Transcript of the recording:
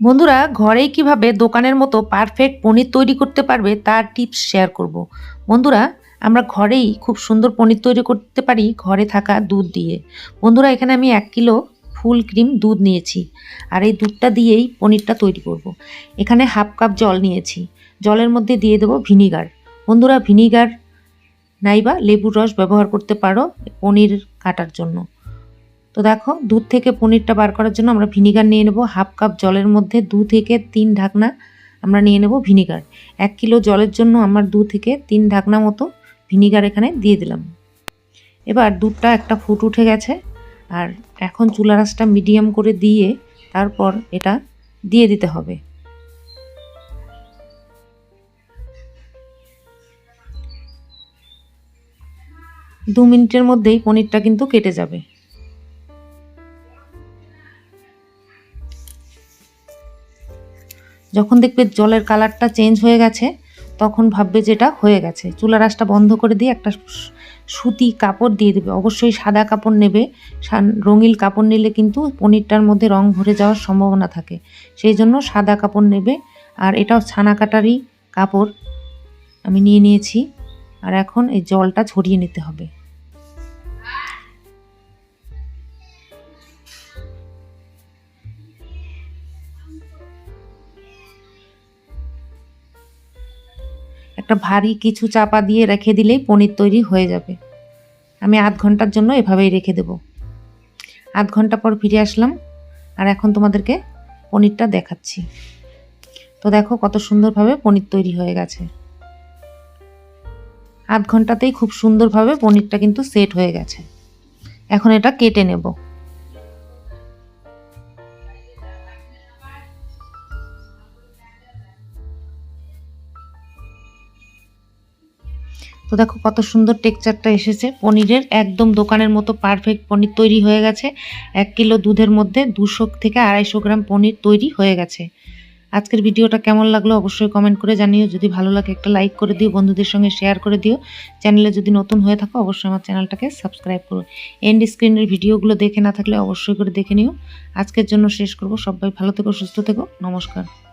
বন্ধুরা, ঘরেই কীভাবে দোকানের মতো পারফেক্ট পনির তৈরি করতে পারবে তার টিপস শেয়ার করব। বন্ধুরা, আমরা ঘরেই খুব সুন্দর পনির তৈরি করতে পারি ঘরে থাকা দুধ দিয়ে। বন্ধুরা, এখানে আমি এক কিলো ফুল ক্রিম দুধ নিয়েছি আর এই দুধটা দিয়েই পনিরটা তৈরি করব। এখানে হাফ কাপ জল নিয়েছি। জলের মধ্যে দিয়ে দেবো ভিনিগার। বন্ধুরা, ভিনিগার নাইবা লেবুর রস ব্যবহার করতে পারো পনির কাটার জন্য। তো দেখো, দুধ থেকে পনিরটা বার করার জন্য আমরা ভিনিগার নিয়ে নেব। হাফ কাপ জলের মধ্যে দু থেকে তিন ঢাকনা আমরা নিয়ে নেব ভিনিগার। এক কিলো জলের জন্য আমার দু থেকে তিন ঢাকনা মতো ভিনিগার এখানে দিয়ে দিলাম। এবার দুধটা একটা ফুট উঠে গেছে, আর এখন চুলা রাসটা মিডিয়াম করে দিয়ে তারপর এটা দিয়ে দিতে হবে। দু মিনিটের মধ্যেই পনিরটা কিন্তু কেটে যাবে। যখন দেখবে জলের কালারটা চেঞ্জ হয়ে গেছে, তখন ভাববে যেটা হয়ে গেছে। চুলা রাসটা বন্ধ করে দিয়ে একটা সুতি কাপড় দিয়ে দেবে। অবশ্যই সাদা কাপড় নেবে। রঙিল কাপড় নিলে কিন্তু পনিরটার মধ্যে রং ভরে যাওয়ার সম্ভাবনা থাকে। সেই জন্য সাদা কাপড় নেবে। আর এটাও ছানা কাটারই কাপড় আমি নিয়ে নিয়েছি। আর এখন এই জলটা ছড়িয়ে নিতে হবে। একটা ভারী কিছু চাপা দিয়ে রেখে দিলেই পনির তৈরি হয়ে যাবে। আমি আধ ঘণ্টার জন্য এভাবেই রেখে দেব। আধ ঘণ্টা পর ফিরে আসলাম আর এখন তোমাদেরকে পনিরটা দেখাচ্ছি। তো দেখো কত সুন্দরভাবে পনির তৈরি হয়ে গেছে। আধ ঘন্টাতেই খুব সুন্দরভাবে পনিরটা কিন্তু সেট হয়ে গেছে। এখন এটা কেটে নেব। তো দেখো কত সুন্দর টেক্সচারটা এসেছে। পনিরের একদম দোকানের মতো পারফেক্ট পনির তৈরি হয়ে গেছে। এক কিলো দুধের মধ্যে দুশো থেকে আড়াইশো গ্রাম পনির তৈরি হয়ে গেছে। আজকের ভিডিওটা কেমন লাগল অবশ্যই কমেন্ট করে জানিও। যদি ভালো লাগে একটা লাইক করে দিও, বন্ধুদের সঙ্গে শেয়ার করে দিও। চ্যানেলে যদি নতুন হয়ে থাকো, অবশ্যই আমার চ্যানেলটাকে সাবস্ক্রাইব করো। এন্ড স্ক্রিনের ভিডিওগুলো দেখে না থাকলে অবশ্যই করে দেখে নিও। আজকের জন্য শেষ করব। সবাই ভালো থেকো, সুস্থ থেকো। নমস্কার।